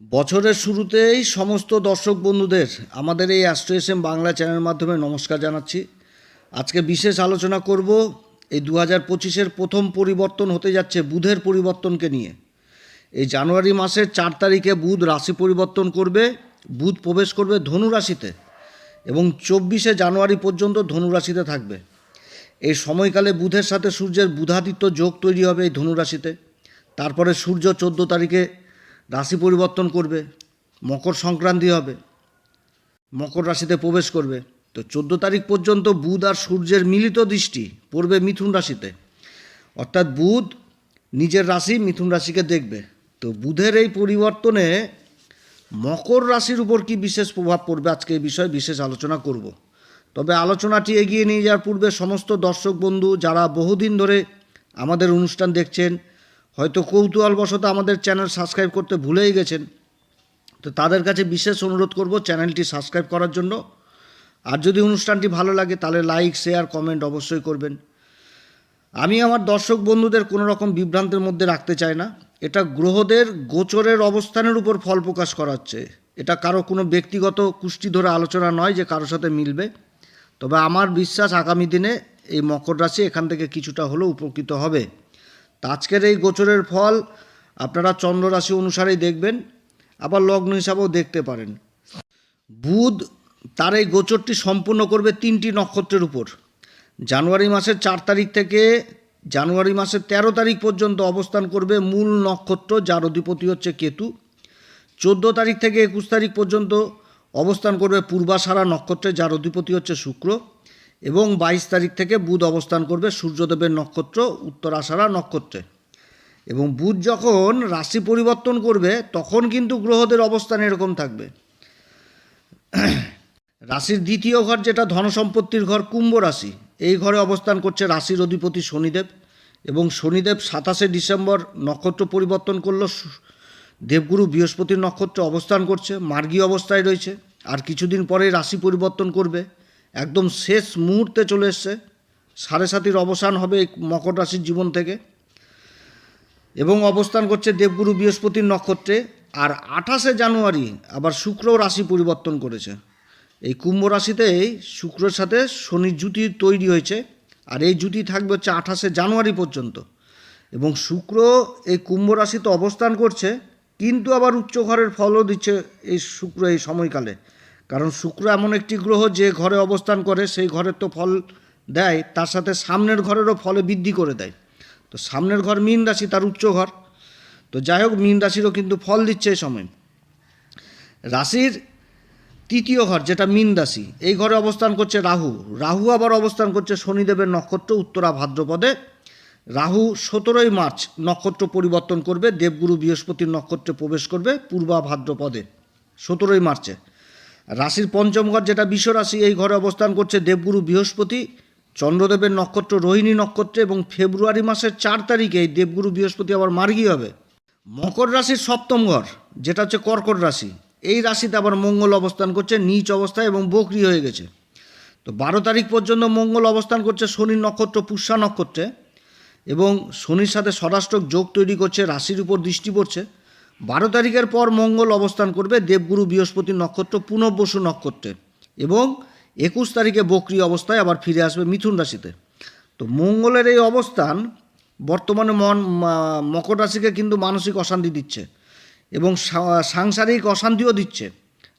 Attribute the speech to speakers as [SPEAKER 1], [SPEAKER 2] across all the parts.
[SPEAKER 1] বছরের শুরুতেই সমস্ত দর্শক বন্ধুদের আমাদের এই অ্যাস্ট্রো এস বাংলা চ্যানেলের মাধ্যমে নমস্কার জানাচ্ছি। আজকে বিশেষ আলোচনা করব এই দু হাজার পঁচিশের প্রথম পরিবর্তন হতে যাচ্ছে বুধের পরিবর্তনকে নিয়ে। এই জানুয়ারি মাসের চার তারিখে বুধ রাশি পরিবর্তন করবে, বুধ প্রবেশ করবে ধনু রাশিতে এবং চব্বিশে জানুয়ারি পর্যন্ত ধনু রাশিতে থাকবে। এই সময়কালে বুধের সাথে সূর্যের বুধাদিত্য যোগ তৈরি হবে এই ধনুরাশিতে তারপরে সূর্য চোদ্দ তারিখে রাশি পরিবর্তন করবে, মকর সংক্রান্তি হবে, মকর রাশিতে প্রবেশ করবে। তো চোদ্দ তারিখ পর্যন্ত বুধ আর সূর্যের মিলিত দৃষ্টি পড়বে মিথুন রাশিতে। অর্থাৎ বুধ নিজের রাশি, মিথুন রাশিকে দেখবে। তো বুধের এই পরিবর্তনে মকর রাশির উপর কি বিশেষ প্রভাব পড়বে? আজকে এই বিষয়ে বিশেষ আলোচনা করব। তবে আলোচনাটি এগিয়ে নিয়ে যাওয়ার পূর্বে সমস্ত দর্শক বন্ধু, যারা বহুদিন ধরে আমাদের অনুষ্ঠান দেখছেন হয়তো কৌতূহলবশত আমাদের চ্যানেল সাবস্ক্রাইব করতে ভুলেই গেছেন। তো তাদের কাছে বিশেষ অনুরোধ করব চ্যানেলটি সাবস্ক্রাইব করার জন্য। আর যদি অনুষ্ঠানটি ভালো লাগে তাহলে লাইক, শেয়ার, কমেন্ট অবশ্যই করবেন। আমি আমার দর্শক বন্ধুদের কোনো রকম বিভ্রান্তের মধ্যে রাখতে চাই না। এটা গ্রহদের গোচরের অবস্থানের উপর ফল প্রকাশ করা হচ্ছে এটা কারও কোনো ব্যক্তিগত কুষ্টি ধরে আলোচনা নয় যে কারোর সাথে মিলবে। তবে আমার বিশ্বাস আগামী দিনে এই মকর রাশি এখান থেকে কিছুটা হলেও উপকৃত হবে। তা আজকের এই গোচরের ফল আপনারা চন্দ্র রাশি অনুসারেই দেখবেন, আবার লগ্ন হিসাবেও দেখতে পারেন। বুধ তার এই গোচরটি সম্পূর্ণ করবে তিনটি নক্ষত্রের উপর। জানুয়ারি মাসের চার তারিখ থেকে জানুয়ারি মাসের তেরো তারিখ পর্যন্ত অবস্থান করবে মূল নক্ষত্র, যার অধিপতি হচ্ছে কেতু। চোদ্দ তারিখ থেকে একুশ তারিখ পর্যন্ত অবস্থান করবে পূর্বাষাঢ়া নক্ষত্রে, যার অধিপতি হচ্ছে শুক্র। এবং বাইশ তারিখ থেকে বুধ অবস্থান করবে সূর্যদেবের নক্ষত্র উত্তরাষাঢ়া নক্ষত্রে। এবং বুধ যখন রাশি পরিবর্তন করবে, তখন কিন্তু গ্রহদের অবস্থান এরকম থাকবে। রাশির দ্বিতীয় ঘর যেটা, ধনসম্পত্তির ঘর, কুম্ভ রাশি। এই ঘরে অবস্থান করছে রাশির অধিপতি শনিদেব এবং শনিদেব সাতাশে ডিসেম্বর নক্ষত্র পরিবর্তন করল দেবগুরু বৃহস্পতির নক্ষত্রে অবস্থান করছে, মার্গী অবস্থায় রয়েছে। আর কিছুদিন পরেই রাশি পরিবর্তন করবে। একদম শেষ মুহূর্তে চলে এসছে। সাড়ে সাতির অবসান হবে এই মকর রাশির জীবন থেকে। এবং অবস্থান করছে দেবগুরু বৃহস্পতির নক্ষত্রে। আর আঠাশে জানুয়ারি আবার শুক্র রাশি পরিবর্তন করেছে। এই কুম্ভ রাশিতেই শুক্রের সাথে শনির জুটি তৈরি হয়েছে। আর এই জুটি থাকবে হচ্ছে আঠাশে জানুয়ারি পর্যন্ত। এবং শুক্র এই কুম্ভ রাশিতে অবস্থান করছে, কিন্তু আবার উচ্চ ঘরের ফলও দিচ্ছে এই শুক্র এই সময়কালে। কারণ শুক্র এমন একটি গ্রহ যে ঘরে অবস্থান করে, সেই ঘরের তো ফল দেয়, তার সাথে সামনের ঘরেরও ফলে বৃদ্ধি করে দেয়। তো সামনের ঘর মীন রাশি, তার উচ্চ ঘর। তো যাই হোক, মীন রাশিরও কিন্তু ফল দিচ্ছে এই সময়। রাশির তৃতীয় ঘর, যেটা মীন রাশি, এই ঘরে অবস্থান করছে রাহু। রাহু আবার অবস্থান করছে শনিদেবের নক্ষত্র উত্তরা ভাদ্রপদে। রাহু সতেরোই মার্চ নক্ষত্র পরিবর্তন করবে, দেবগুরু বৃহস্পতির নক্ষত্রে প্রবেশ করবে পূর্বা ভাদ্রপদে, সতেরোই মার্চে। রাশির পঞ্চম ঘর যেটা বিশ্ব রাশি, এই ঘরে অবস্থান করছে দেবগুরু বৃহস্পতি, চন্দ্রদেবের নক্ষত্র রোহিণী নক্ষত্রে এবং ফেব্রুয়ারি মাসের চার তারিখে এই দেবগুরু বৃহস্পতি আবার মার্গী হবে। মকর রাশির সপ্তম ঘর, যেটা হচ্ছে কর্কট রাশি, এই রাশিতে আবার মঙ্গল অবস্থান করছে, নিচ অবস্থায় এবং বকরি হয়ে গেছে। তো বারো তারিখ পর্যন্ত মঙ্গল অবস্থান করছে শনির নক্ষত্র, পুষ্যা নক্ষত্রে এবং শনির সাথে ষড়াষ্টক যোগ তৈরি করছে, রাশির উপর দৃষ্টি পড়ছে। বারো তারিখের পর মঙ্গল অবস্থান করবে দেবগুরু বৃহস্পতি নক্ষত্র, পুনর্বসু নক্ষত্রে। এবং একুশ তারিখে বকরি অবস্থায় আবার ফিরে আসবে মিথুন রাশিতে। তো মঙ্গলের এই অবস্থান বর্তমানে মন মকর রাশিকে কিন্তু মানসিক অশান্তি দিচ্ছে এবং সাংসারিক অশান্তিও দিচ্ছে।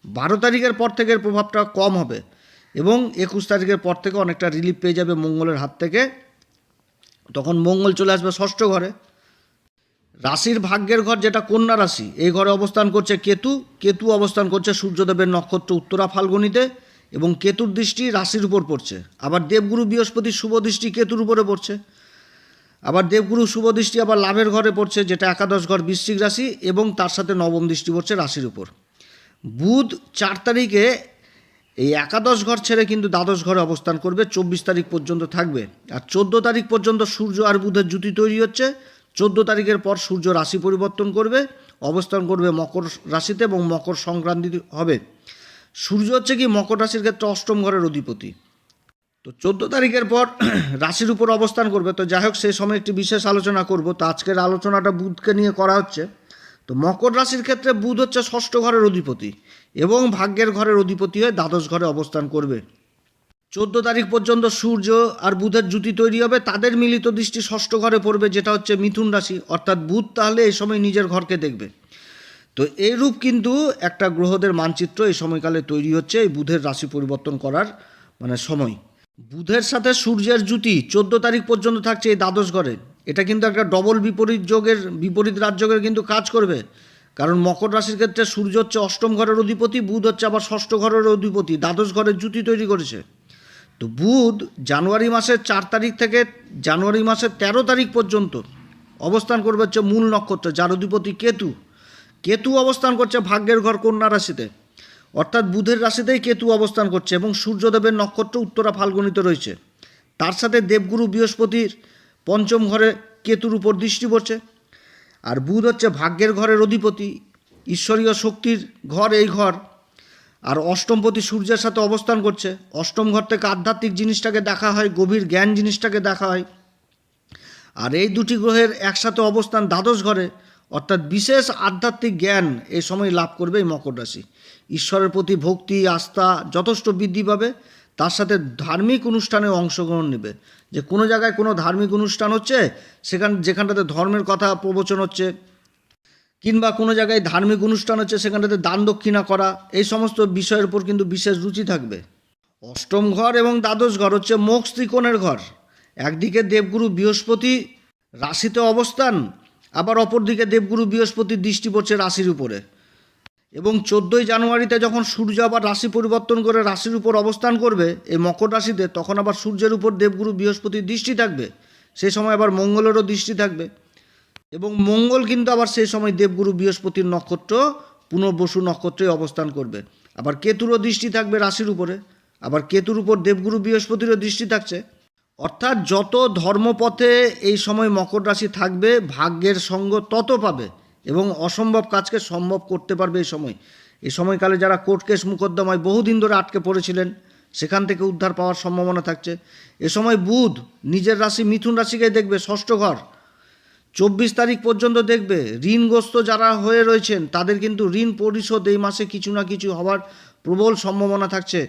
[SPEAKER 1] বারো তারিখের পর থেকে এর প্রভাবটা কম হবে এবং একুশ তারিখের পর থেকে অনেকটা রিলিফ পেয়ে যাবে মঙ্গলের হাত থেকে। তখন মঙ্গল চলে আসবে ষষ্ঠ ঘরে। রাশির ভাগ্যের ঘর যেটা কন্যা রাশি, এই ঘরে অবস্থান করছে কেতু কেতু অবস্থান করছে সূর্যদেবের নক্ষত্র উত্তরা ফাল্গুনিতে এবং কেতুর দৃষ্টি রাশির উপর পড়ছে। আবার দেবগুরু বৃহস্পতির শুভ দৃষ্টি কেতুর উপরে পড়ছে। আবার দেবগুরু শুভ দৃষ্টি আবার লাভের ঘরে পড়ছে, যেটা একাদশ ঘর বৃশ্চিক রাশি এবং তার সাথে নবম দৃষ্টি পড়ছে রাশির উপর। বুধ চার তারিখে এই একাদশ ঘর ছেড়ে কিন্তু দ্বাদশ ঘরে অবস্থান করবে, চব্বিশ তারিখ পর্যন্ত থাকবে। আর চোদ্দ তারিখ পর্যন্ত সূর্য আর বুধের জুতি তৈরি হচ্ছে। চোদ্দ তারিখের পর সূর্য রাশি পরিবর্তন করবে, অবস্থান করবে মকর রাশিতে এবং মকর সংক্রান্তি হবে। সূর্য হচ্ছে কি, মকর রাশির ক্ষেত্রে অষ্টম ঘরের অধিপতি। তো চোদ্দ তারিখের পর রাশির উপর অবস্থান করবে। তো যাই হোক সেই সময় একটি বিশেষ আলোচনা করব। তো আজকের আলোচনাটা বুধকে নিয়ে করা হচ্ছে। তো মকর রাশির ক্ষেত্রে বুধ হচ্ছে ষষ্ঠ ঘরের অধিপতি এবং ভাগ্যের ঘরের অধিপতি হয়ে দ্বাদশ ঘরে অবস্থান করবে। চোদ্দ তারিখ পর্যন্ত সূর্য আর বুধের জুতি তৈরি হবে, তাদের মিলিত দৃষ্টি ষষ্ঠ ঘরে পড়বে, যেটা হচ্ছে মিথুন রাশি। অর্থাৎ বুধ তাহলে এই সময় নিজের ঘরকে দেখবে। তো এই রূপ কিন্তু একটা গ্রহদের মানচিত্র এই সময়কালে তৈরি হচ্ছে, এই বুধের রাশি পরিবর্তন করার মানে সময়। বুধের সাথে সূর্যের জুতি চোদ্দ তারিখ পর্যন্ত থাকছে এই দ্বাদশ ঘরে। এটা কিন্তু একটা ডবল বিপরীত যোগের, বিপরীত রাজযোগের কিন্তু কাজ করবে। কারণ মকর রাশির ক্ষেত্রে সূর্য হচ্ছে অষ্টম ঘরের অধিপতি, বুধ হচ্ছে আবার ষষ্ঠ ঘরের অধিপতি, দ্বাদশ ঘরের জুতি তৈরি করেছে। তো বুধ জানুয়ারি মাসের চার তারিখ থেকে জানুয়ারি মাসের তেরো তারিখ পর্যন্ত অবস্থান করবে হচ্ছে মূল নক্ষত্র যার অধিপতি কেতু। কেতু অবস্থান করছে ভাগ্যের ঘর, কন্যা রাশিতে। অর্থাৎ বুধের রাশিতেই কেতু অবস্থান করছে এবং সূর্যদেবের নক্ষত্র উত্তরা ফাল্গুনিতে রয়েছে। তার সাথে দেবগুরু বৃহস্পতির পঞ্চম ঘরে কেতুর উপর দৃষ্টি পড়ছে। আর বুধ হচ্ছে ভাগ্যের ঘরের অধিপতি, ঈশ্বরীয় শক্তির ঘর, এই ঘর আর অষ্টমপতি সূর্যের সাথে অবস্থান করছে। অষ্টম ঘর থেকে আধ্যাত্মিক জিনিসটাকে দেখা হয়, গভীর জ্ঞান জিনিসটাকে দেখা হয়। আর এই দুটি গ্রহের একসাথে অবস্থান দ্বাদশ ঘরে, অর্থাৎ বিশেষ আধ্যাত্মিক জ্ঞান এই সময় লাভ করবে এই মকর রাশি। ঈশ্বরের প্রতি ভক্তি, আস্থা যথেষ্ট বৃদ্ধি পাবে, তার সাথে ধার্মিক অনুষ্ঠানে অংশগ্রহণ নেবে। যে কোনো জায়গায় কোনো ধার্মিক অনুষ্ঠান হচ্ছে, সেখান যেখানটাতে ধর্মের কথা প্রবচন হচ্ছে কিংবা কোনো জায়গায় ধার্মিক অনুষ্ঠান হচ্ছে, সেখানটাতে দান দক্ষিণা করা, এই সমস্ত বিষয়ের উপর কিন্তু বিশেষ রুচি থাকবে। অষ্টম ঘর এবং দ্বাদশ ঘর হচ্ছে মোক্ষ ত্রিকোণের ঘর। একদিকে দেবগুরু বৃহস্পতি রাশিতে অবস্থান, আবার অপরদিকে দেবগুরু বৃহস্পতির দৃষ্টি পড়ছে রাশির উপরে। এবং চোদ্দোই জানুয়ারিতে যখন সূর্য আবার রাশি পরিবর্তন করে রাশির উপর অবস্থান করবে, এই মকর রাশিতে, তখন আবার সূর্যের উপর দেবগুরু বৃহস্পতির দৃষ্টি থাকবে। সেই সময় আবার মঙ্গলেরও দৃষ্টি থাকবে। এবং মঙ্গল কিন্তু আবার সেই সময় দেবগুরু বৃহস্পতির নক্ষত্র, পুনর্বসু নক্ষত্রে অবস্থান করবে। আবার কেতুরও দৃষ্টি থাকবে রাশির উপরে। আবার কেতুর উপর দেবগুরু বৃহস্পতিরও দৃষ্টি থাকছে। অর্থাৎ যত ধর্মপথে এই সময় মকর রাশি থাকবে, ভাগ্যের সঙ্গ তত পাবে এবং অসম্ভব কাজকে সম্ভব করতে পারবে এই সময়। এই সময়কালে যারা কোর্ট কেস মুকদ্দমায় বহুদিন ধরে আটকে পড়েছিলেন, সেখান থেকে উদ্ধার পাওয়ার সম্ভাবনা থাকছে। এ সময় বুধ নিজের রাশি, মিথুন রাশিকে দেখবে ষষ্ঠ ঘর। চব্বিশ তারিখ পর্যন্ত দেখবে ঋণগ্রস্ত যারা হয়ে রয়েছেন, তাদের কিন্তু ঋণ পরিশোধ এই মাসে কিছু না কিছু হওয়ার প্রবল সম্ভাবনা থাকছে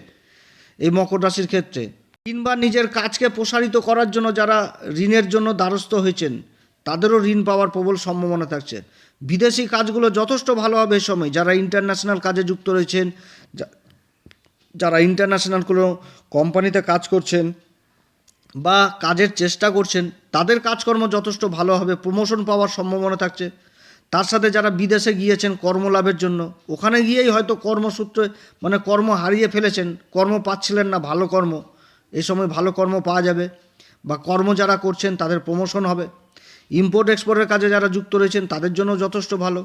[SPEAKER 1] এই মকর রাশির ক্ষেত্রে। কিংবা নিজের কাজকে প্রসারিত করার জন্য যারা ঋণের জন্য দ্বারস্থ হয়েছেন, তাদেরও ঋণ পাওয়ার প্রবল সম্ভাবনা থাকছে। বিদেশি কাজগুলো যথেষ্ট ভালো হবে এই সময়। যারা ইন্টারন্যাশনাল কাজে যুক্ত রয়েছেন যারা ইন্টারন্যাশনাল কোনো কোম্পানিতে কাজ করছেন বা কাজের চেষ্টা করছেন, তাদের কাজকর্ম যথেষ্ট ভালো হবে প্রমোশন পাওয়ার সম্ভাবনা থাকছে। তার সাথে যারা বিদেশে গিয়েছেন কর্মলাভের জন্য, ওখানে গিয়েই হয়তো কর্মসূত্রে মানে কর্ম হারিয়ে ফেলেছেন, কর্ম পাচ্ছিলেন না, ভালো কর্ম। এই সময় ভালো কর্ম পাওয়া যাবে বা কর্ম যারা করছেন, তাদের প্রমোশন হবে। ইম্পোর্ট এক্সপোর্টের কাজে যারা যুক্ত রয়েছেন, তাদের জন্য যথেষ্ট ভালো।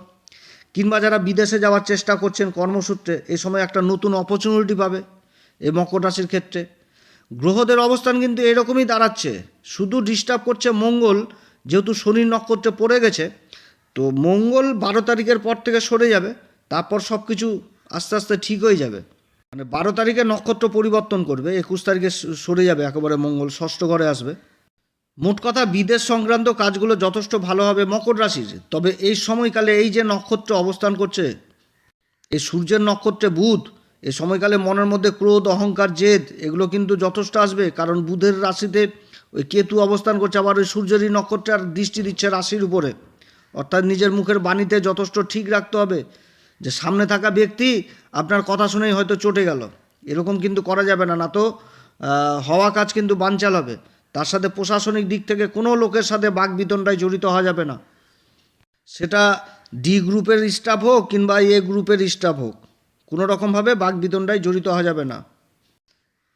[SPEAKER 1] কিংবা যারা বিদেশে যাওয়ার চেষ্টা করছেন কর্মসূত্রে, এই সময় একটা নতুন অপরচুনিটি পাবে এই মকর রাশির ক্ষেত্রে। গ্রহদের অবস্থান কিন্তু এরকমই দাঁড়াচ্ছে। শুধু ডিস্টার্ব করছে মঙ্গল, যেহেতু শনির নক্ষত্রে পড়ে গেছে, তো মঙ্গল বারো তারিখের পর থেকে সরে যাবে, তারপর সব কিছু আস্তে আস্তে ঠিক হয়ে যাবে। মানে বারো তারিখে নক্ষত্র পরিবর্তন করবে, একুশ তারিখে সরে যাবে একেবারে মঙ্গল, ষষ্ঠ ঘরে আসবে। মোট কথা বিদেশ সংক্রান্ত কাজগুলো যথেষ্ট ভালো হবে মকর রাশির, তবে এই সময়কালে এই যে নক্ষত্র অবস্থান করছে, এই সূর্যের নক্ষত্রে বুধ এই সময়কালে মনের মধ্যে ক্রোধ, অহংকার, জেদ, এগুলো কিন্তু যথেষ্ট আসবে। কারণ বুধের রাশিতে ওই কেতু অবস্থান করছে, আবার ওই সূর্যেরই নক্ষত্রে আর দৃষ্টি দিচ্ছে রাশির উপরে। অর্থাৎ নিজের মুখের বাণীতে যথেষ্ট ঠিক রাখতে হবে যে সামনে থাকা ব্যক্তি আপনার কথা শুনেই হয়তো চটে গেল। এরকম কিন্তু করা যাবে না না তো হওয়া কাজ কিন্তু বানচাল হবে। তার সাথে প্রশাসনিক দিক থেকে কোনো লোকের সাথে বাক বিতণ্ডায় জড়িত হওয়া যাবে না। সেটা ডি গ্রুপের স্টাফ হোক কিংবা এ গ্রুপের স্টাফ হোক। কোনো রকমভাবে বাক বিতণ্ডায় জড়িত হওয়া যাবে না।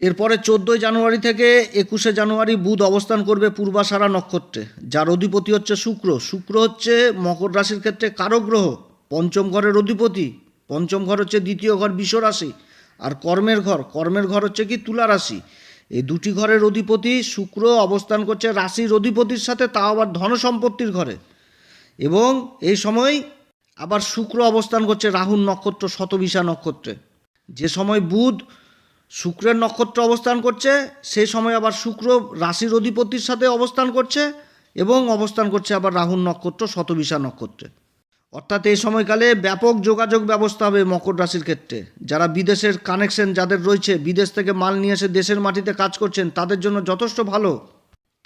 [SPEAKER 1] এরপরে চোদ্দোই জানুয়ারি থেকে একুশে জানুয়ারি বুধ অবস্থান করবে পূর্বাষাঢ়া নক্ষত্রে, যার অধিপতি হচ্ছে শুক্র। শুক্র হচ্ছে মকর রাশির ক্ষেত্রে কারক গ্রহ, পঞ্চম ঘরের অধিপতি। পঞ্চম ঘর হচ্ছে দ্বিতীয় ঘর বিষ রাশি, আর কর্মের ঘর কর্মের ঘর হচ্ছে কি তুলা রাশি। এই দুটি ঘরের অধিপতি শুক্র অবস্থান করছে রাশির অধিপতির সাথে, তাও আবার ধন সম্পত্তির ঘরে। এবং এই সময় আবার শুক্র অবস্থান করছে রাহুর নক্ষত্র, শতবিশা নক্ষত্রে। যে সময় বুধ শুক্রের নক্ষত্র অবস্থান করছে সেই সময় আবার শুক্র রাশির অধিপতির সাথে অবস্থান করছে এবং অবস্থান করছে আবার রাহুর নক্ষত্র, শতবিশা নক্ষত্রে। অর্থাৎ এই সময়কালে ব্যাপক যোগাযোগ ব্যবস্থা হবে মকর রাশির ক্ষেত্রে। যারা বিদেশের কানেকশন যাদের রয়েছে, বিদেশ থেকে মাল নিয়ে এসে দেশের মাটিতে কাজ করছেন, তাদের জন্য যথেষ্ট ভালো।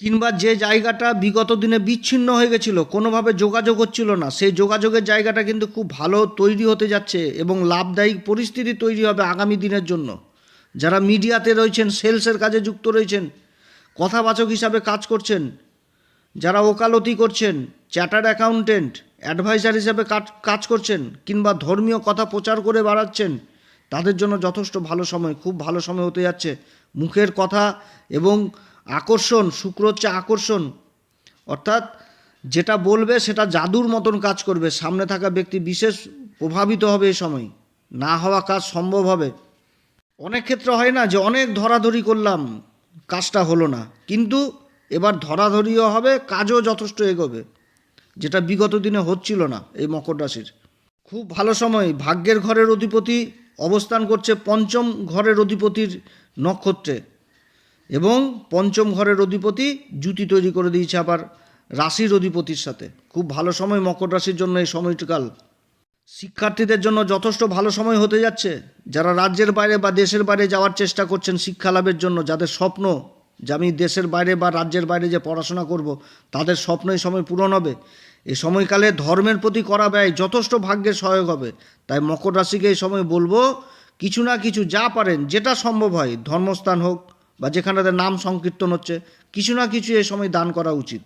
[SPEAKER 1] কিংবা যে জায়গাটা বিগত দিনে বিচ্ছিন্ন হয়ে গেছিল, কোনোভাবে যোগাযোগ হচ্ছিল না, সেই যোগাযোগের জায়গাটা কিন্তু খুব ভালো তৈরি হতে যাচ্ছে এবং লাভদায়ী পরিস্থিতি তৈরি হবে আগামী দিনের জন্য। যারা মিডিয়াতে রয়েছেন, সেলসের কাজে যুক্ত রয়েছেন, কথাবাচক হিসাবে কাজ করছেন, যারা ওকালতি করছেন, চার্টার্ড অ্যাকাউন্টেন্ট, অ্যাডভাইজার হিসাবে কাজ করছেন, কিংবা ধর্মীয় কথা প্রচার করে বাড়াচ্ছেন, তাদের জন্য যথেষ্ট ভালো সময়, খুব ভালো সময় হতে যাচ্ছে। মুখের কথা এবং আকর্ষণ, শুক্র হচ্ছে আকর্ষণ। অর্থাৎ যেটা বলবে সেটা জাদুর মতন কাজ করবে। সামনে থাকা ব্যক্তি বিশেষ প্রভাবিত হবে এই সময়। না হওয়া কাজ সম্ভব হবে। অনেক ক্ষেত্রে হয় না যে অনেক ধরাধরি করলাম, কাজটা হলো না। কিন্তু এবার ধরাধরিও হবে, কাজও যথেষ্ট এগোবে। যেটা বিগত দিনে হচ্ছিল না এই মকর রাশির। খুব ভালো সময়। ভাগ্যের ঘরের অধিপতি অবস্থান করছে পঞ্চম ঘরের অধিপতির নক্ষত্রে। এবং পঞ্চম ঘরের অধিপতি জুতি তৈরি করে দিয়েছে আবার রাশির অধিপতির সাথে। খুব ভালো সময় মকর রাশির জন্য এই সময়কাল। শিক্ষার্থীদের জন্য যথেষ্ট ভালো সময় হতে যাচ্ছে। যারা রাজ্যের বাইরে বা দেশের বাইরে যাওয়ার চেষ্টা করছেন শিক্ষা লাভের জন্য, যাদের স্বপ্ন যে আমি দেশের বাইরে বা রাজ্যের বাইরে যে পড়াশোনা করব, তাদের স্বপ্ন এই সময় পূরণ হবে। এই সময়কালে ধর্মের প্রতি করা ব্যয় যথেষ্ট ভাগ্যের সহায়ক হবে। তাই মকর রাশিকে এই সময় বলব, কিছু না কিছু যা পারেন, যেটা সম্ভব হয়, ধর্মস্থান হোক বা যেখানে তাদের নাম সংকীর্তন হচ্ছে, কিছু না কিছু এই সময় দান করা উচিত।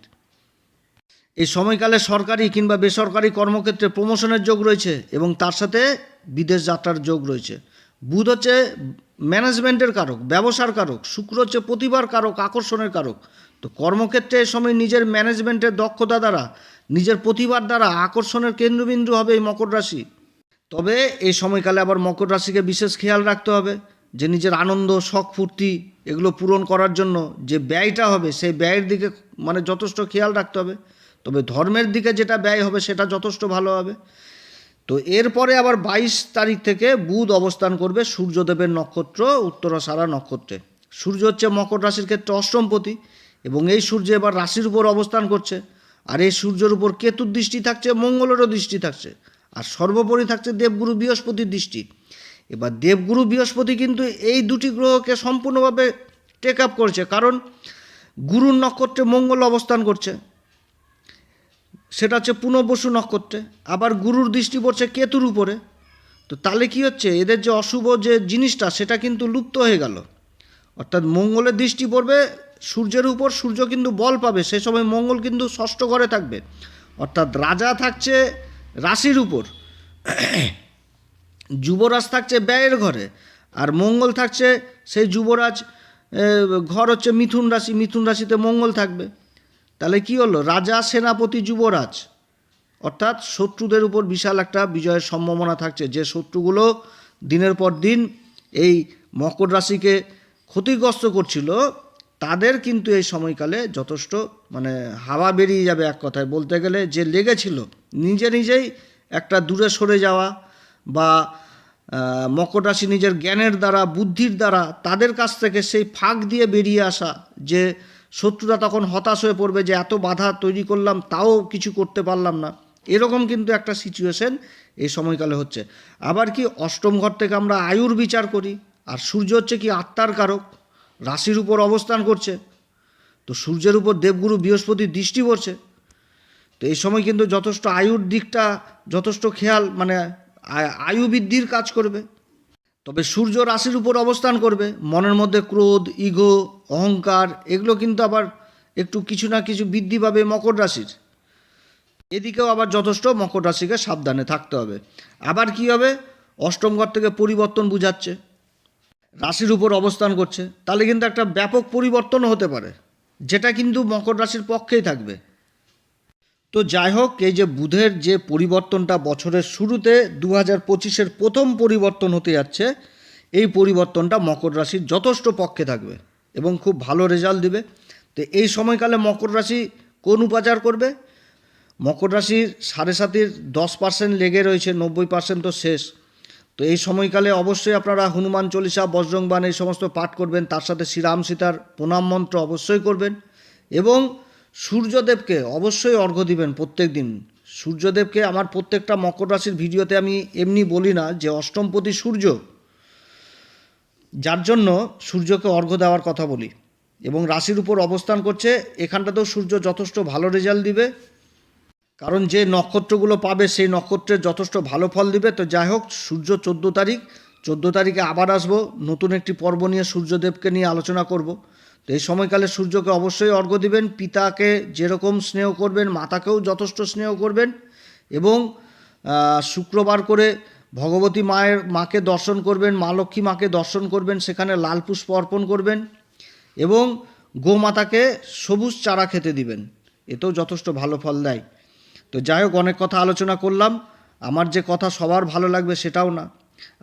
[SPEAKER 1] এই সময়কালে সরকারি কিংবা বেসরকারি কর্মক্ষেত্রে প্রমোশনের যোগ রয়েছে এবং তার সাথে বিদেশ যাত্রার যোগ রয়েছে। বুধ হচ্ছে ম্যানেজমেন্টের কারক, ব্যবসার কারক, শুক্র হচ্ছে প্রতিভার কারক, আকর্ষণের কারক। তো কর্মক্ষেত্রে এই সময় নিজের ম্যানেজমেন্টের দক্ষতা দ্বারা, নিজের প্রতিভার দ্বারা আকর্ষণের কেন্দ্রবিন্দু হবে এই মকর রাশি। তবে এই সময়কালে আবার মকর রাশিকে বিশেষ খেয়াল রাখতে হবে। যে নিজের আনন্দ, শখ, ফুর্তি এগুলো পূরণ করার জন্য যে ব্যয়টা হবে, সেই ব্যয়ের দিকে মানে যথেষ্ট খেয়াল রাখতে হবে। তবে ধর্মের দিকে যেটা ব্যয় হবে সেটা যথেষ্ট ভালো হবে। তো এরপরে আবার বাইশ তারিখ থেকে বুধ অবস্থান করবে সূর্যদেবের নক্ষত্র, উত্তরাসারা নক্ষত্রে। সূর্য হচ্ছে মকর রাশির ক্ষেত্রে অষ্টমপতি এবং এই সূর্য এবার রাশির উপর অবস্থান করছে। আর এই সূর্যের উপর কেতুর দৃষ্টি থাকছে, মঙ্গলেরও দৃষ্টি থাকছে। আর সর্বোপরি থাকছে দেবগুরু বৃহস্পতির দৃষ্টি। এবার দেবগুরু বৃহস্পতি কিন্তু এই দুটি গ্রহকে সম্পূর্ণভাবে টেক আপ করছে, কারণ গুরুর নক্ষত্রে মঙ্গল অবস্থান করছে, সেটা হচ্ছে পুনর্বসু নক্ষত্রে, আবার গুরুর দৃষ্টি পড়ছে কেতুর উপরে। তো তাহলে কী হচ্ছে? এদের যে অশুভ যে জিনিসটা, সেটা কিন্তু লুপ্ত হয়ে গেল। অর্থাৎ মঙ্গলের দৃষ্টি পড়বে, সূর্যের উপর সূর্য কিন্তু বল পাবে, সে সময় মঙ্গল কিন্তু ষষ্ঠ ঘরে থাকবে। অর্থাৎ রাজা থাকছে রাশির উপর। যুবরাজ থাকছে ব্যয়ের ঘরে আর মঙ্গল থাকছে সেই যুবরাজ ঘর হচ্ছে মিথুন রাশি, মিথুন রাশিতে মঙ্গল থাকবে। তাহলে কি হলো? রাজা, সেনাপতি, যুবরাজ। অর্থাৎ শত্রুদের উপর বিশাল একটা বিজয়ের সম্ভাবনা থাকছে। যে শত্রুগুলো দিনের পর দিন এই মকর রাশিকে ক্ষতিগ্রস্ত করছিল, তাদের কিন্তু এই সময়কালে যথেষ্ট মানে হাওয়া বেরিয়ে যাবে এক কথায়। বলতে গেলে যে লেগেছিল, নিজে নিজেই একটা দূরে সরে যাওয়া বা মকর নিজের জ্ঞানের দ্বারা, বুদ্ধির দ্বারা তাদের কাছ থেকে সেই ফাঁক দিয়ে বেরিয়ে আসা যে শত্রুরা তখন হতাশ হয়ে পড়বে যে এত বাধা তৈরি করলাম, তাও কিছু করতে পারলাম না। এরকম কিন্তু একটা সিচুয়েশন এই সময়কালে হচ্ছে। আবার কি অষ্টম ঘর থেকে আমরা আয়ুর বিচার করি, আর সূর্য হচ্ছে কি আত্মার কারক, রাশির উপর অবস্থান করছে। তো সূর্যের উপর দেবগুরু বৃহস্পতির দৃষ্টি পড়ছে। তো এই সময় কিন্তু যথেষ্ট আয়ুর দিকটা, যথেষ্ট খেয়াল মানে আয়ু বৃদ্ধির কাজ করবে। তবে সূর্য রাশির উপর অবস্থান করবে। মনের মধ্যে ক্রোধ, ইগো, অহংকার, এগুলো কিন্তু আবার একটু কিছু না কিছু বৃদ্ধি পাবে মকর রাশির। এদিকেও আবার যথেষ্ট মকর রাশিকে সাবধানে থাকতে হবে। আবার কি হবে? অষ্টম ঘর থেকে পরিবর্তন বুঝাচ্ছে। রাশির উপর অবস্থান করছে। তাহলে কিন্তু একটা ব্যাপক পরিবর্তন হতে পারে, যেটা কিন্তু মকর রাশির পক্ষেই থাকবে। তো যাই হোক, এই যে বুধের যে পরিবর্তনটা বছরের শুরুতে দু হাজার পঁচিশের প্রথম পরিবর্তন হতে যাচ্ছে, এই পরিবর্তনটা মকর রাশির যথেষ্ট পক্ষে থাকবে এবং খুব ভালো রেজাল্ট দিবে। তো এই সময়কালে মকর রাশি কোন উপাচার করবে? মকর রাশির সাড়ে সাতির দশ পার্সেন্ট লেগে রয়েছে, নব্বই পার্সেন্ট তো শেষ। তো এই সময়কালে অবশ্যই আপনারা হনুমান চল্লিশা বজ্রংবান এই সমস্ত পাঠ করবেন, তার সাথে শ্রীরাম সীতার প্রণাম মন্ত্র অবশ্যই করবেন এবং সূর্যদেবকে অবশ্যই অর্ঘ্য দিবেন প্রত্যেক দিন সূর্যদেবকে আমার প্রত্যেকটা মকর রাশির ভিডিওতে আমি এমনি বলি না যে অষ্টমপতি সূর্য। যার জন্য সূর্যকে অর্ঘ্য দেওয়ার কথা বলি এবং রাশির উপর অবস্থান করছে, এখানটাতেও সূর্য যথেষ্ট ভালো রেজাল্ট দিবে। কারণ যে নক্ষত্রগুলো পাবে, সেই নক্ষত্রের যথেষ্ট ভালো ফল দিবে। তো যাই হোক, সূর্য চোদ্দ তারিখ। চোদ্দ তারিখে আবার আসব। নতুন একটি পর্ব নিয়ে সূর্যদেবকে নিয়ে আলোচনা করব। তো এই সময়কালে সূর্যকে অবশ্যই অর্ঘ্য দিবেন, পিতাকে যেরকম স্নেহ করবেন, মাতাকেও যথেষ্ট স্নেহ করবেন এবং শুক্রবার করে ভগবতী মায়ের, মাকে দর্শন করবেন, মা লক্ষ্মী মাকে দর্শন করবেন, সেখানে লাল পুষ্প অর্পণ করবেন এবং গোমাতাকে সবুজ চারা খেতে দিবেন। এতেও যথেষ্ট ভালো ফল দেয়। তো যাই হোক, অনেক কথা আলোচনা করলাম। আমার যে কথা সবার ভালো লাগবে সেটাও না।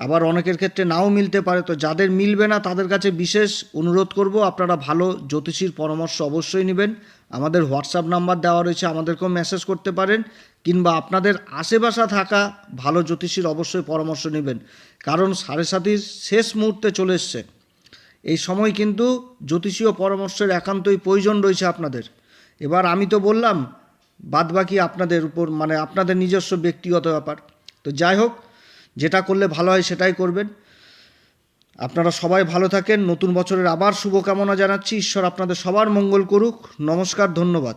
[SPEAKER 1] আবার অনেকের ক্ষেত্রে নাও মিলতে পারে, তো যাদের মিলবে না তাদের কাছে বিশেষ অনুরোধ করব, আপনারা ভালো জ্যোতিষীর পরামর্শ অবশ্যই নেবেন। আমাদের হোয়াটসঅ্যাপ নাম্বার দেওয়া রয়েছে, আমাদেরকেও মেসেজ করতে পারেন, কিংবা আপনাদের আশেপাশে থাকা ভালো জ্যোতিষীর অবশ্যই পরামর্শ নেবেন, কারণ সাড়ে সাতির শেষ মুহূর্তে চলে এসছে। এই সময় কিন্তু জ্যোতিষীয় পরামর্শের একান্তই প্রয়োজন রয়েছে আপনাদের। এবার আমি তো বললাম, বাদবাকি আপনাদের উপর মানে আপনাদের নিজস্ব ব্যক্তিগত ব্যাপার। তো যাই হোক যেটা করলে ভালো হয় সেটাই করবেন। আপনারা সবাই ভালো থাকেন। নতুন বছরের আবার শুভকামনা জানাচ্ছি। ঈশ্বর আপনাদের সবার মঙ্গল করুক। নমস্কার, ধন্যবাদ।